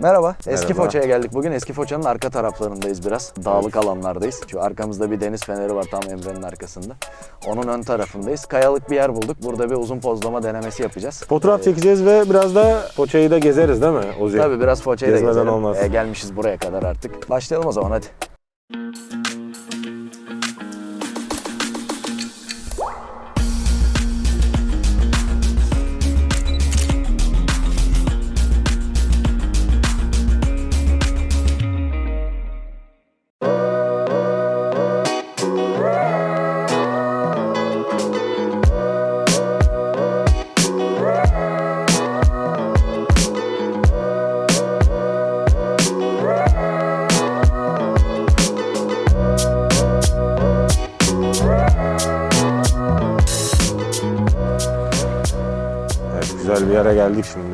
Merhaba. Eski Merhaba. Foça'ya geldik bugün. Eski Foça'nın arka taraflarındayız biraz. Dağlık alanlardayız. Şu arkamızda bir deniz feneri var tam Emre'nin arkasında. Onun ön tarafındayız. Kayalık bir yer bulduk. Burada bir uzun pozlama denemesi yapacağız. Fotoğraf Ee, çekeceğiz ve biraz da Foça'yı da gezeriz değil mi Ozi? Tabii biraz Foça'yı da Gezmeden gezelim. olmaz. Ee, gelmişiz buraya kadar artık. Başlayalım o zaman hadi.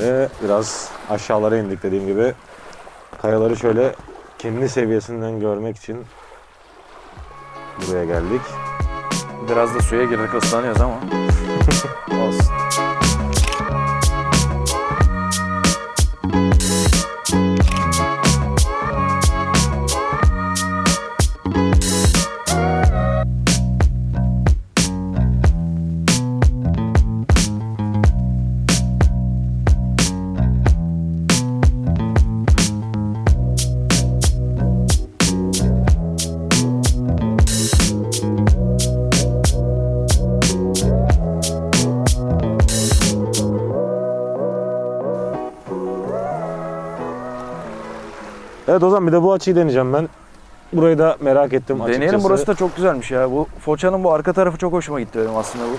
Şimdi. Biraz aşağılara indik dediğim gibi. Kayaları şöyle kendi seviyesinden görmek için buraya geldik. Biraz da suya girdik ıslanıyoruz ama. Olsun. Evet o zaman bir de bu açıyı deneyeceğim ben. Burayı da merak ettim açıkçası. Deneyelim burası da çok güzelmiş ya. Bu Foça'nın bu arka tarafı çok hoşuma gitti benim aslında bu.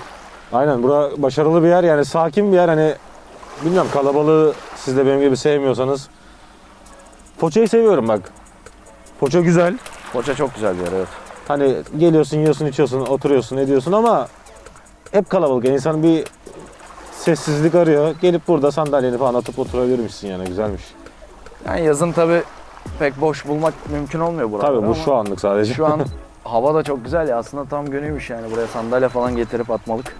Aynen bura başarılı bir yer yani sakin bir yer hani bilmiyorum kalabalığı siz de benim gibi sevmiyorsanız. Foça'yı seviyorum bak. Foça güzel. Foça çok güzel bir yer evet. Hani geliyorsun, yiyorsun, içiyorsun, oturuyorsun, ediyorsun ama hep kalabalık. Yani insan bir sessizlik arıyor. Gelip burada sandalyeni falan atıp oturabilirmişsin yani güzelmiş. Yani yazın tabi pek boş bulmak mümkün olmuyor buralarda Tabii bu ama şu anlık sadece. şu an hava da çok güzel ya aslında tam günüymüş yani buraya sandalye falan getirip atmalık.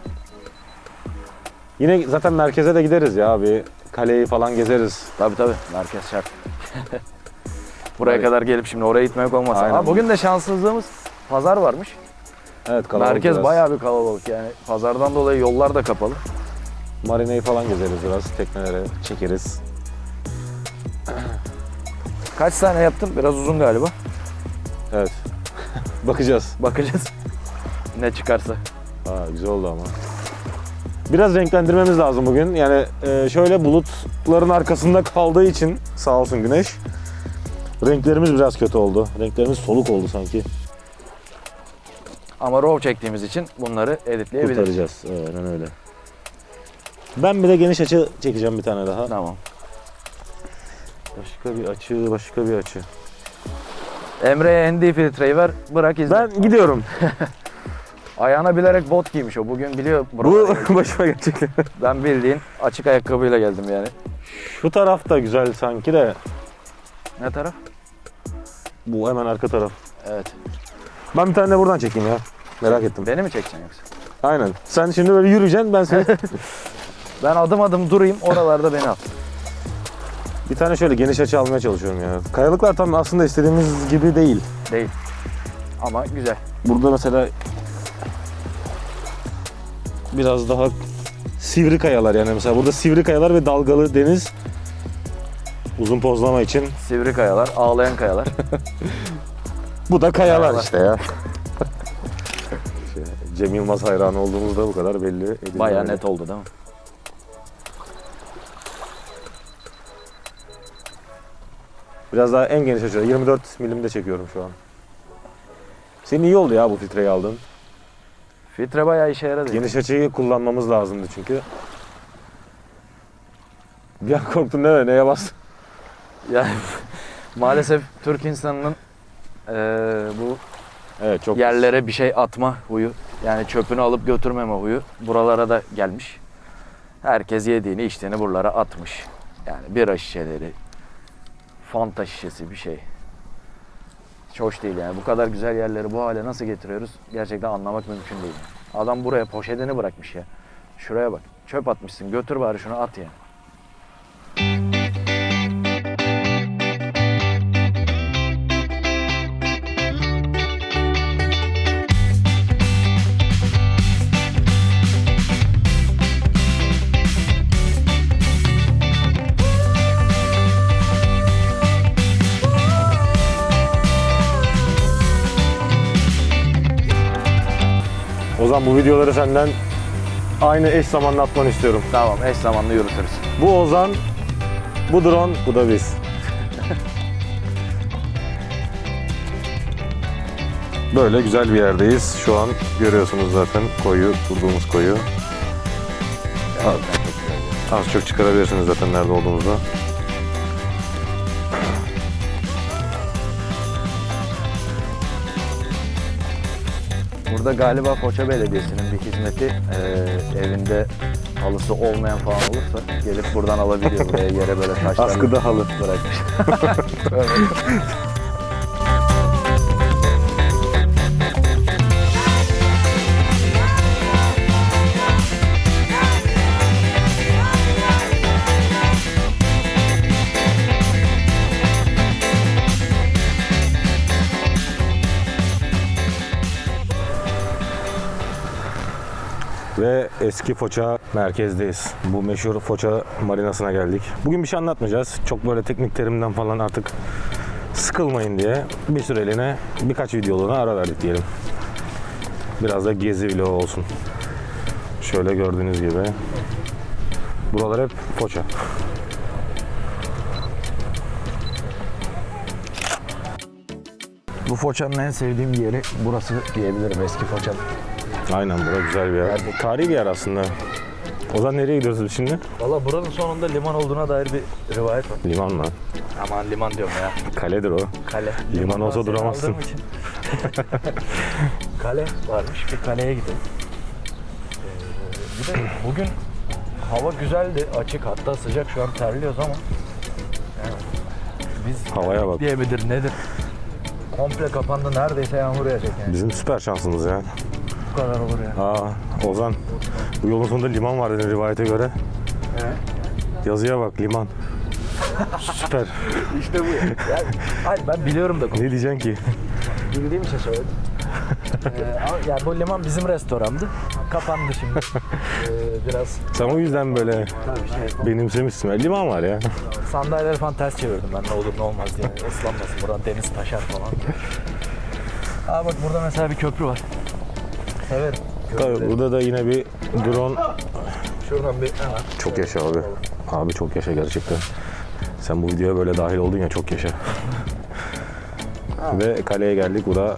Yine zaten merkeze de gideriz ya bir kaleyi falan gezeriz. Tabi tabi merkez şart. buraya Tabii. kadar gelip şimdi oraya gitmek olmaz. Aynen. Ama bugün de şanssızlığımız pazar varmış. Evet kalabalık Merkez biraz. bayağı bir kalabalık yani pazardan dolayı yollar da kapalı. Marineyi falan gezeriz biraz. Teknelere çekeriz. Kaç tane yaptın? Biraz uzun galiba. Evet. Bakacağız. Bakacağız. ne çıkarsa. Aa, güzel oldu ama. Biraz renklendirmemiz lazım bugün. Yani e, şöyle bulutların arkasında kaldığı için sağ olsun güneş. Renklerimiz biraz kötü oldu. Renklerimiz soluk oldu sanki. Ama raw çektiğimiz için bunları editleyebiliriz. Kurtaracağız. Aynen öyle. Ben bir de geniş açı çekeceğim bir tane daha. Tamam. Başka bir açı, başka bir açı. Emre'ye ND filtreyi ver, bırak izle. Ben gidiyorum. Ayağına bilerek bot giymiş o. Bugün biliyor Bu başıma gelecek. ben bildiğin açık ayakkabıyla geldim yani. Şu taraf da güzel sanki de. Ne taraf? Bu hemen arka taraf. Evet. Ben bir tane de buradan çekeyim ya. Merak ettim. Beni mi çekeceksin yoksa? Aynen. Sen şimdi böyle yürüyeceksin ben seni Ben adım adım durayım oralarda beni al. Bir tane şöyle geniş açı almaya çalışıyorum ya. Kayalıklar tam aslında istediğimiz gibi değil. Değil. Ama güzel. Burada mesela biraz daha sivri kayalar yani mesela burada sivri kayalar ve dalgalı deniz uzun pozlama için. Sivri kayalar, ağlayan kayalar. Bu da kayalar, Kayalar. işte ya. Şey, Cem Yılmaz hayranı olduğumuzda bu kadar belli. Bayağı net oldu değil mi? Biraz daha en geniş açıda 24 milimde çekiyorum şu an. Senin iyi oldu ya bu filtreyi aldın. Filtre bayağı işe yaradı. Geniş açıyı kullanmamız lazımdı çünkü. Bir an korktun değil mi? Neye bastın? Yani maalesef Türk insanının eee, bu Evet çok yerlere bir şey atma huyu yani çöpünü alıp götürmeme huyu buralara da gelmiş. Herkes yediğini içtiğini buralara atmış. Yani bira şişeleri, fanta şişesi bir şey. Hiç hoş değil yani. Bu kadar güzel yerleri bu hale nasıl getiriyoruz gerçekten anlamak mümkün değil. Adam buraya poşetini bırakmış ya. Şuraya bak. Çöp atmışsın. Götür bari şunu at yani. Ozan bu videoları senden aynı eş zamanlı atmanı istiyorum. Tamam eş zamanlı yürütürüz. Bu Ozan, bu drone, bu da biz. Böyle güzel bir yerdeyiz. Şu an görüyorsunuz zaten koyu, durduğumuz koyu. Güzel. Az çok çıkarabilirsiniz zaten nerede olduğumuzu. Burada galiba Foça Belediyesi'nin bir hizmeti eee, evinde halısı olmayan falan olursa gelip buradan alabiliyor buraya yere böyle taşlar Askıda halı. bırakmış. Ve eski Foça merkezdeyiz. Bu meşhur Foça marinasına geldik. Bugün bir şey anlatmayacağız. Çok böyle teknik terimden falan artık sıkılmayın diye bir süreliğine birkaç videoluğuna ara verdik diyelim. Biraz da gezi vlogu olsun. Şöyle gördüğünüz gibi. Buralar hep Foça. Bu Foça'nın en sevdiğim yeri burası diyebilirim eski Foça'nın. Aynen bura güzel bir yer. Tarihi bir yer aslında. Ozan nereye gidiyoruz şimdi? Valla buranın sonunda liman olduğuna dair bir rivayet var. Liman mı? Aman liman diyorum ya. Kaledir o. Kale. Liman Limandan olsa seni duramazsın. aldığım için. Kale varmış. Bir kaleye gidelim. Ee, bir de bugün hava güzeldi. Açık hatta sıcak. Şu an terliyoruz ama yani biz Havaya bak. diye midir nedir? Komple kapandı. Neredeyse yağmur yağacak yani. Bizim süper şansımız ya. Bu kadar olur ya. Aa Ozan bu yolun sonunda liman var dedin rivayete göre. Evet. Yazıya bak liman. Süper. İşte bu. Yani, hayır ben biliyorum da Ne diyeceksin ki? bildiğim için söyledim. ee, yani bu liman bizim restorandı. Kapandı şimdi. Ee, biraz Sen o yüzden böyle tabii şey benimsemişsin. Ya, Liman var ya. Sandalyeleri falan ters çevirdim ben ne olur ne olmaz diye. Islanmasın buradan deniz taşar falan. Aa bak burada mesela bir köprü var. Severim. Tabii burada da yine bir drone. Şuradan bir. Çok yaşa abi. Abi çok yaşa gerçekten. Sen bu videoya böyle dahil oldun ya çok yaşa. Ve kaleye geldik. Bu da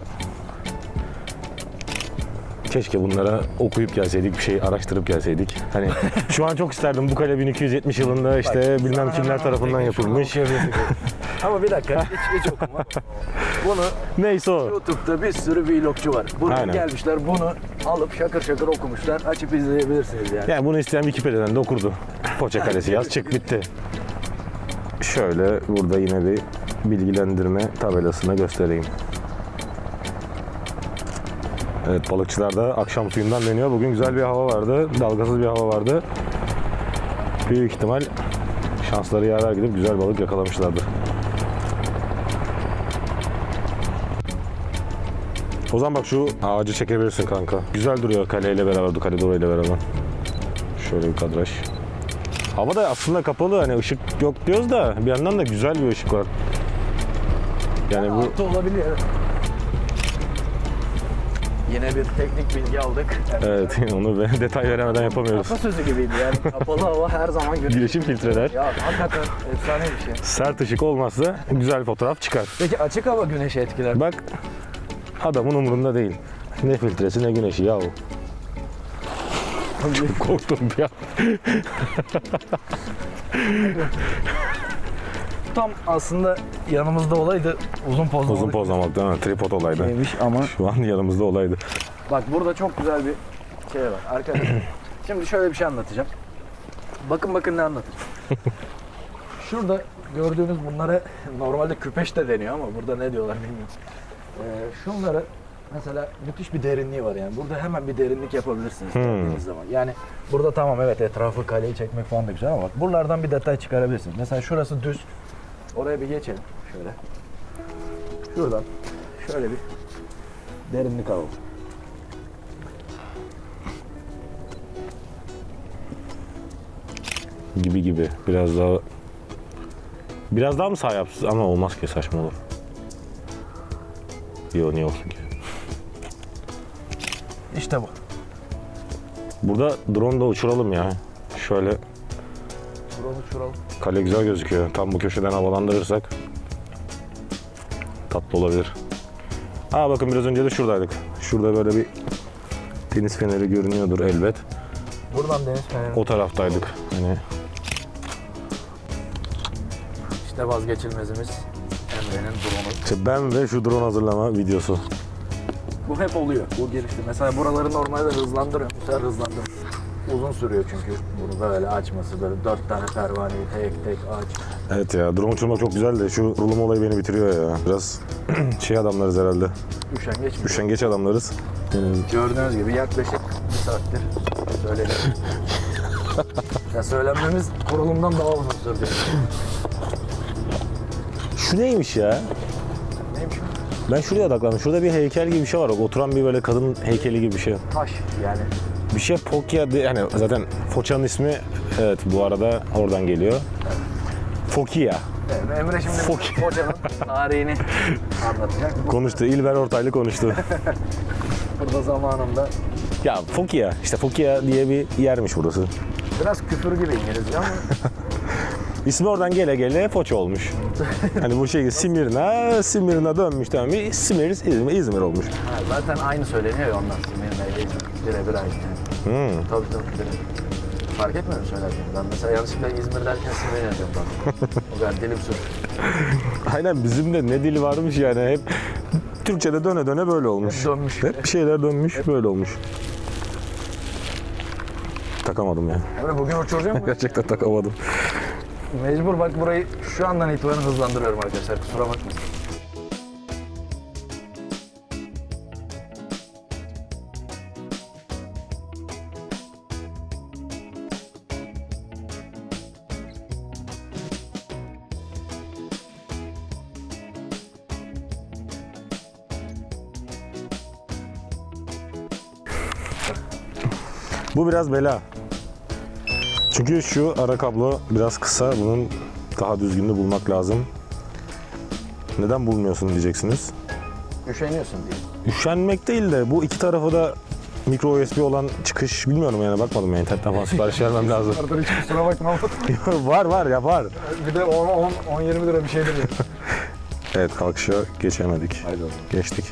Keşke bunlara okuyup gelseydik, bir şey araştırıp gelseydik. Hani şu an çok isterdim bu kale 1270 yılında işte bilmem kimler tarafından yapılmış. Ama bir dakika hiç, hiç okuma. Bunu Neyse o. YouTube'da bir sürü vlogçu var. Burada Aynen. gelmişler bunu alıp şakır şakır okumuşlar. Açıp izleyebilirsiniz yani. Yani bunu isteyen Wikipedia'dan da okurdu. Foça Kalesi yaz çık bitti. Şöyle burada yine bir bilgilendirme tabelasını göstereyim. Evet balıkçılar da akşam suyundan deniyor. Bugün güzel bir hava vardı. Dalgasız bir hava vardı. Büyük ihtimal şansları yaver gidip güzel balık yakalamışlardır. O zaman bak şu ağacı çekebilirsin kanka. Güzel duruyor kaleyle beraber, kale duvarıyla beraber. Şöyle bir kadraj. Hava da aslında kapalı hani ışık yok diyoruz da bir yandan da güzel bir ışık var. Yani bu Altı olabilir. Yine bir teknik bilgi aldık. evet onu ben detay veremeden yapamıyoruz. Atasözü gibiydi yani. Kapalı hava her zaman güneş. Güneşin filtreler. Ya hakikaten efsane bir şey. Sert ışık olmazsa güzel fotoğraf çıkar. Peki açık hava güneşi etkiler. Bak adamın umurunda değil. Ne filtresi ne güneşi yahu. Çok korktum bir an. Tam aslında yanımızda olaydı uzun pozlamalık Uzun pozlamak değil mi? Tripod olaydı. Neymiş ama Şu an yanımızda olaydı. bak burada çok güzel bir şey var arkadaşlar. Şimdi şöyle bir şey anlatacağım. Bakın bakın ne anlatacağım. Şurada gördüğünüz bunlara normalde küpeş de deniyor ama burada ne diyorlar bilmiyorum. Ee, şunlara mesela müthiş bir derinliği var yani. Burada hemen bir derinlik yapabilirsiniz Hmm. zaman. Yani burada tamam evet etrafı kaleyi çekmek falan da güzel ama bak buralardan bir detay çıkarabilirsiniz. Mesela şurası düz. Oraya bir geçelim şöyle. Şuradan şöyle bir derinlik alalım. Gibi gibi. Biraz daha Biraz daha mı sağ yapsız ama olmaz ki saçma olur. Yo niye olsun ki? İşte bu. Burada drone da uçuralım ya. Şöyle Buranı uçuralım. kale güzel gözüküyor. Tam bu köşeden havalandırırsak tatlı olabilir. Aa bakın biraz önce de şuradaydık. Şurada böyle bir deniz feneri görünüyordur elbet. Buradan deniz feneri. O taraftaydık. Hani İşte vazgeçilmezimiz Emre'nin. İşte ben ve şu drone hazırlama videosu. Bu hep oluyor. Bu gelişti. Mesela buraları normalde hızlandırıyor. Bu sefer hızlandırıyor. Uzun sürüyor çünkü bunu böyle açması böyle dört tane pervaneyi tek tek aç. Evet ya drone uçurmak çok güzel de şu rulum olayı beni bitiriyor ya. Biraz şey adamlarız herhalde. Üşengeç mi? Üşengeç adamlarız. Gördüğünüz gibi yaklaşık bir saattir söyledim. ya söylenmemiz kurulumdan daha uzun sürdü. Şu neymiş ya? Ben şuraya odaklandım. Şurada bir heykel gibi bir şey var. Oturan bir böyle kadın heykeli gibi bir şey. Taş yani. Bir şey Fokya diye, hani zaten Foça'nın ismi evet bu arada oradan geliyor. Fokia. Evet, Emre şimdi Fok- hocanın tarihini anlatacak. Konuştu. İlber Ortaylı konuştu. Burada zamanında ya Fokia. işte Fokia diye bir yermiş burası. biraz küfür gibi İngilizce ama İsmi oradan gele gele Foça olmuş. hani bu şey Simirna, Simirna dönmüş mı? Simir, İzmir, İzmir olmuş. ha, zaten aynı söyleniyor ya ondan Simirna ile İzmir. Birebir aynı. Yani. Hmm. Tabii tabii. birebir. Fark etmiyor mu söylerken? Ben mesela yanlışlıkla İzmir derken Simirna diyorum bazen. O kadar dilim sür. Aynen bizim de ne dili varmış yani hep Türkçe'de döne döne böyle olmuş. Dönmüş. Hep bir şeyler dönmüş böyle olmuş. Takamadım ya. Emre bugün uçuracağım mı? Gerçekten takamadım. Mecbur bak burayı şu andan itibaren hızlandırıyorum arkadaşlar. Kusura bakmayın. Bu biraz bela. Çünkü şu ara kablo biraz kısa. Bunun daha düzgününü bulmak lazım. Neden bulmuyorsun diyeceksiniz. Üşeniyorsun diye. Üşenmek değil de bu iki tarafı da micro USB olan çıkış bilmiyorum yani bakmadım ya internetten falan sipariş vermem lazım. Arada hiç kusura bakma ama var var ya var. bir de 10-20 lira bir şeydir. Evet kalkışa geçemedik. Haydi oğlum. Geçtik.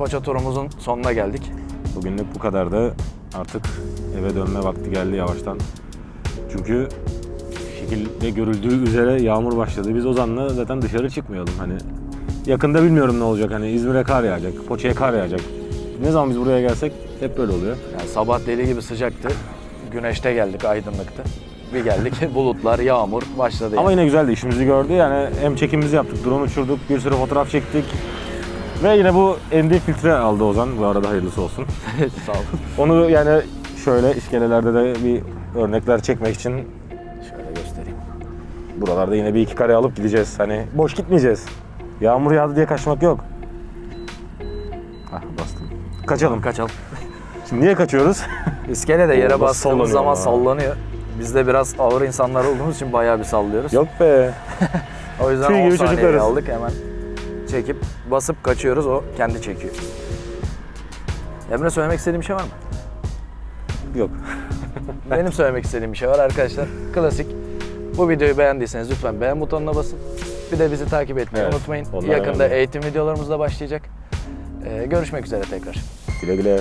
Foça turumuzun sonuna geldik. Bugünlük bu kadar da artık eve dönme vakti geldi yavaştan. Çünkü şekilde görüldüğü üzere yağmur başladı. Biz Ozan'la zaten dışarı çıkmayalım hani. Yakında bilmiyorum ne olacak hani İzmir'e kar yağacak, Foça'ya kar yağacak. Ne zaman biz buraya gelsek hep böyle oluyor. Yani sabah deli gibi sıcaktı. Güneşte geldik, aydınlıktı. Bir geldik, bulutlar, yağmur başladı. Ama yani. yine güzeldi işimizi gördü. Yani hem çekimimizi yaptık, drone uçurduk, bir sürü fotoğraf çektik. Ve yine bu ND filtre aldı Ozan. Bu arada hayırlısı olsun. Sağ olun. Onu yani şöyle iskelelerde de bir örnekler çekmek için Şöyle göstereyim. buralarda yine bir iki kare alıp gideceğiz. Hani boş gitmeyeceğiz. Yağmur yağdı diye kaçmak yok. Ah bastım. Kaçalım. Kaçalım. Şimdi niye kaçıyoruz? İskele de yere Oo, bastığımız sallanıyor zaman ya. sallanıyor. Biz de biraz ağır insanlar olduğumuz için bayağı bir sallıyoruz. yok be. O yüzden Tüy 10 gibi saniyeye çocuklarız. aldık hemen çekip basıp kaçıyoruz o kendi çekiyor. Emre söylemek istediğim bir şey var mı? Yok. Benim söylemek istediğim bir şey var arkadaşlar. Klasik. Bu videoyu beğendiyseniz lütfen beğen butonuna basın. Bir de bizi takip etmeyi Evet, unutmayın. onlar Yakında önemli. eğitim videolarımız da başlayacak. Ee, görüşmek üzere tekrar. Güle güle.